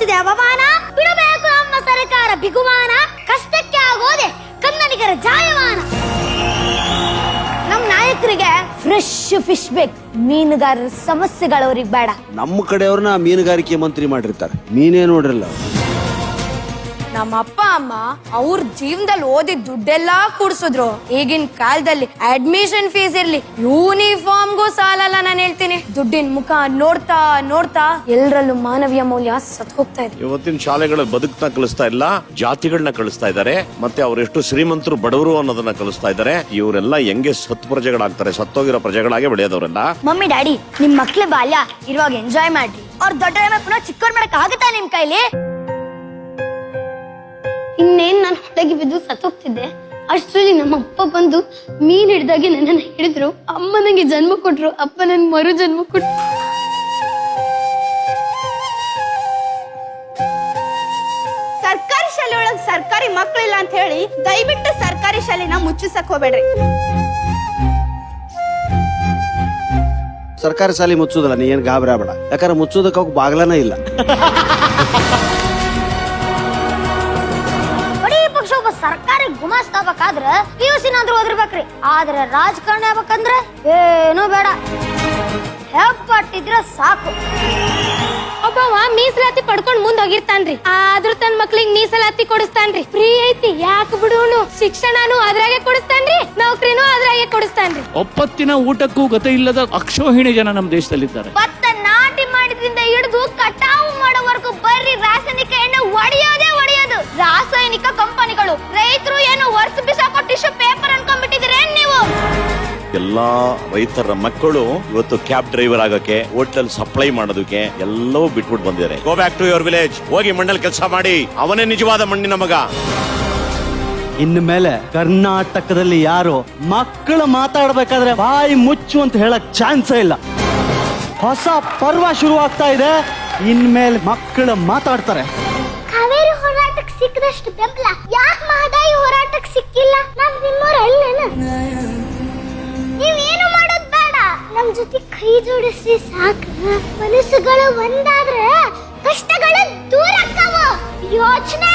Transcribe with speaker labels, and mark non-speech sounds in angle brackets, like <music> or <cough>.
Speaker 1: ಬರುತ್ತಿದೆ ಅವಮಾನ? ಬಿಡಬೇಕು ನಮ್ಮ ಸರ್ಕಾರ ಬಿಗುಮಾನ ಕಷ್ಟಕ್ಕೆ ಆಗೋದೆ ಕನ್ನಡಿಗರ ಜಾಯಮಾನ ನಮ್ ನಾಯಕರಿಗೆ ಫ್ರೆಶ್ ಫಿಶ್ ಬೇಕು. ಮೀನುಗಾರರ ಸಮಸ್ಯೆಗಳವ್ರಿಗೆ ಬೇಡ.
Speaker 2: ನಮ್ಮ ಕಡೆಯವ್ರನ್ನ ಮೀನುಗಾರಿಕೆ ಮಂತ್ರಿ ಮಾಡಿರ್ತಾರೆ. ಮೀನೇ ನೋಡ್ರಲ್ಲ.
Speaker 3: ನಮ್ಮ ಅಪ್ಪ ಅಮ್ಮ ಅವ್ರ ಜೀವನದಲ್ಲಿ ಓದಿ ದುಡ್ಡೆಲ್ಲಾ ಕೂಡ್ಸಿದ್ರು. ಈಗಿನ ಕಾಲದಲ್ಲಿ ಅಡ್ಮಿಷನ್ ಫೀಸ್ ಇರ್ಲಿ ಯೂನಿಫಾರ್ಮ್ಗೂ ಸಾಲಲ್ಲ ನಾನು ಹೇಳ್ತೀನಿ. ದುಡ್ಡಿನ ಮುಖ ನೋಡ್ತಾ ನೋಡ್ತಾ ಎಲ್ಲರಲ್ಲೂ ಮಾನವೀಯ ಮೌಲ್ಯ ಸತ್ ಹೋಗ್ತಾ ಇದೆ.
Speaker 4: ಇವತ್ತಿನ ಶಾಲೆಗಳ ಬದುಕನ್ನ ಕಲಿಸ್ತಾ ಇಲ್ಲ ಜಾತಿಗಳನ್ನ ಕಲಿಸ್ತಾ ಇದ್ದಾರೆ ಮತ್ತೆ ಅವರೆಷ್ಟು ಶ್ರೀಮಂತರು ಬಡವರು ಅನ್ನೋದನ್ನ ಕಲಿಸ್ತಾ ಇದ್ದಾರೆ ಇವರೆಲ್ಲ ಹೆಂಗೆ ಸತ್ ಪ್ರಜೆಗಳಾಗ್ತಾರೆ ಸತ್ತೋಗಿರೋ ಪ್ರಜೆಗಳಾಗೆ ಬೆಳೆಯೋದವರೆಲ್ಲ.
Speaker 1: ಮಮ್ಮಿ ಡ್ಯಾಡಿ ನಿಮ್ ಮಕ್ಳ ಬಾಲ್ಯ ಇರುವಾಗ ಎಂಜಾಯ್ ಮಾಡ್ರಿ. ಅವ್ರ ದೊಡ್ಡ ಪುನಃ ಚಿಕ್ಕವ್ರ ಮಾಡಕ್ ಆಗುತ್ತಾ ನಿಮ್ ಕೈಲಿ?
Speaker 5: ಇನ್ನೇನ್ ನಾನು ಹೊಟ್ಟೆಗೆ ಬಿದ್ದು ಸತ್ತೋಗ್ತಿದ್ದೆ? ಅಷ್ಟರಲ್ಲಿ ನಮ್ಮ ಅಪ್ಪ ಬಂದು ಮೀನ್ ಹಿಡ್ದಾಗೆ ನನ್ನನ್ನು ಹಿಡಿದ್ರು. ಅಮ್ಮ ನಂಗೆ ಜನ್ಮ ಕೊಟ್ರು. ಅಪ್ಪ ನನ್ ಮರು ಜನ್ಮ ಕೊಟ್ರು
Speaker 6: ಸರ್ಕಾರಿ ಶಾಲೆ ಒಳಗ್ ಸರ್ಕಾರಿ ಮಕ್ಕಳಿಲ್ಲ ಅಂತ ಹೇಳಿ ದಯವಿಟ್ಟು ಸರ್ಕಾರಿ ಶಾಲೆನ ಮುಚ್ಚಿಸಕ್ ಹೋಗ್ಬೇಡ್ರಿ.
Speaker 2: ಸರ್ಕಾರಿ ಶಾಲೆ ಮುಚ್ಚೋದಲ್ಲ ನೀ ಏನ್ ಗಾಬರಿ ಆಗ್ಬೇಡ. ಯಾಕಂದ್ರೆ ಮುಚ್ಚೋದಕ್ಕೆ ಅವ್ಕೆ ಬಾಗ್ಲನೇ ಇಲ್ಲ. <laughs>
Speaker 1: ಸರ್ಕಾರಿ ಗುಮಾಸ್ತಾಬೇಕಾದ್ರ ಪಿ ಯು ಸಿನಾದ್ರೂ ಓದಿರ್ಬೇಕ್ರಿ. ಆದ್ರೆ ರಾಜಕಾರಣ ಆಗ್ಬೇಕಂದ್ರೆ ಏನೂ ಬೇಡ. ಹೆಪ್ಪಟ್ಟಿದ್ರೆ ಸಾಕು.
Speaker 5: ಒಬ್ಬವ ಮೀಸಲಾತಿ ಪಡ್ಕೊಂಡ್ ಮುಂದ್ ಹೋಗಿರ್ತಾನ್ರಿ. ಆದ್ರೂ ತನ್ ಮಕ್ಳಿಗೆ ಮೀಸಲಾತಿ ಕೊಡಿಸ್ತಾನ್ರಿ. ಫ್ರೀ ಐತಿ ಯಾಕೆ ಬಿಡೋನು? ಶಿಕ್ಷಣನು ಅದ್ರಾಗೆ ಕೊಡಿಸ್ತಾನ್ರಿ ನೌಕರಿನೂ ಅದ್ರಾಗೆ ಕೊಡಿಸ್ತಾನ್ರಿ.
Speaker 7: ಒಪ್ಪತ್ತಿನ ಊಟಕ್ಕೂ ಗತ ಇಲ್ಲದ ಅಕ್ಷೋಹಿಣಿ ಜನ ನಮ್ಮ ದೇಶದಲ್ಲಿದ್ದಾರೆ.
Speaker 4: ಎಲ್ಲಾ ರೈತರ ಮಕ್ಕಳು ಇವತ್ತು ಕ್ಯಾಬ್ ಡ್ರೈವರ್ ಆಗಕ್ಕೆ ಹೋಟೆಲ್ ಸಪ್ಲೈ ಮಾಡೋದಕ್ಕೆ ಎಲ್ಲವೂ ಬಿಟ್ಬಿಟ್ಟು ಬಂದಿದ್ದಾರೆ. Go back to your village ಹೋಗಿ ಮಣ್ಣಲ್ಲಿ ಕೆಲಸ ಮಾಡಿ. ಅವನೇ ನಿಜವಾದ ಮಣ್ಣಿನ ಮಗ.
Speaker 8: ಇನ್ನು ಮೇಲೆ ಕರ್ನಾಟಕದಲ್ಲಿ ಯಾರು ಮಕ್ಕಳು ಮಾತಾಡ್ಬೇಕಾದ್ರೆ ಬಾಯಿ ಮುಚ್ಚು ಅಂತ ಹೇಳಕ್ ಚಾನ್ಸೇ ಇಲ್ಲ. ಹೊಸ ಪರ್ವ ಶುರುವಾಗ್ತಾ ಇದೆ. ಇನ್ಮೇಲೆ ಮಕ್ಕಳು ಮಾತಾಡ್ತಾರೆ.
Speaker 1: ಕಾವೇರಿ ಹೋರಾಟಕ್ಕೆ ಸಿಕ್ಕದಷ್ಟು ಬೆಂಬಲ. ಬೇಡ ನಮ್ ಜೊತೆ ಕೈ ಜೋಡಿಸಿ ಸಾಕ ಮನಸ್ಸುಗಳು ಒಂದಾದ್ರೆ ಕಷ್ಟಗಳು ದೂರ. ಯೋಚನೆ